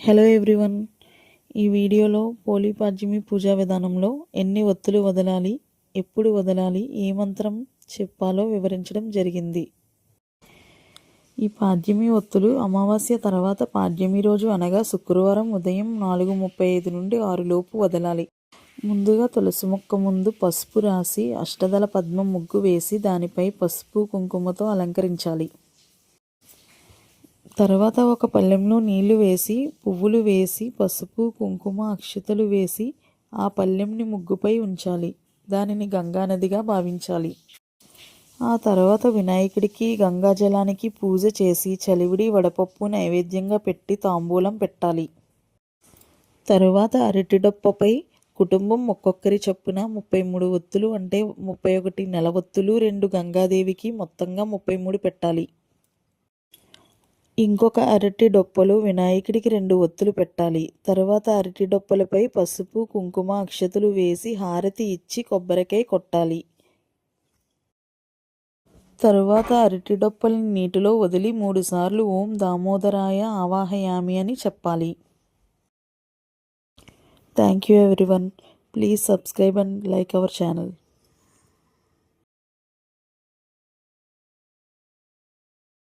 Hello everyone ఈ వీడియోలో పోలిపాడ్యమి పూజా విధానంలో ఎన్ని ఒత్తులు వదలాలి ఎప్పుడు వదలాలి ఏ మంత్రం చెప్పాలో వివరించడం జరిగింది. ఈ పాడ్యమి ఒత్తులు అమావాస్య తర్వాత పాడ్యమి రోజు అనగా శుక్రవారం ఉదయం నాలుగు ముప్పై ఐదు నుండి ఆరులోపు వదలాలి. ముందుగా తులసి మొక్క ముందు పసుపు రాసి అష్టదళ పద్మం ముగ్గు వేసి దానిపై పసుపు కుంకుమతో అలంకరించాలి. తర్వాత ఒక పళ్ళెంలో నీళ్ళు వేసి పువ్వులు వేసి పసుపు కుంకుమ అక్షతలు వేసి ఆ పళ్ళెంని ముగ్గుపై ఉంచాలి. దానిని గంగానదిగా భావించాలి. ఆ తర్వాత వినాయకుడికి గంగాజలానికి పూజ చేసి చలివిడి వడపప్పు నైవేద్యంగా పెట్టి తాంబూలం పెట్టాలి. తరువాత అరటిడొప్పపై కుటుంబం ఒక్కొక్కరి చొప్పున ముప్పై మూడు ఒత్తులు అంటే ముప్పై ఒకటి నెల ఒత్తులు రెండు గంగాదేవికి మొత్తంగా ముప్పై మూడు పెట్టాలి. ఇంకొక అరటి డొప్పలు వినాయకుడికి రెండు ఒత్తులు పెట్టాలి. తర్వాత అరటి డొప్పలపై పసుపు కుంకుమ అక్షతలు వేసి హారతి ఇచ్చి కొబ్బరికాయ కొట్టాలి. తరువాత అరటి డొప్పల్ని నీటిలో వదిలి మూడుసార్లు ఓం దామోదరాయ ఆవాహయామి అని చెప్పాలి. Thank you everyone please subscribe and like our channel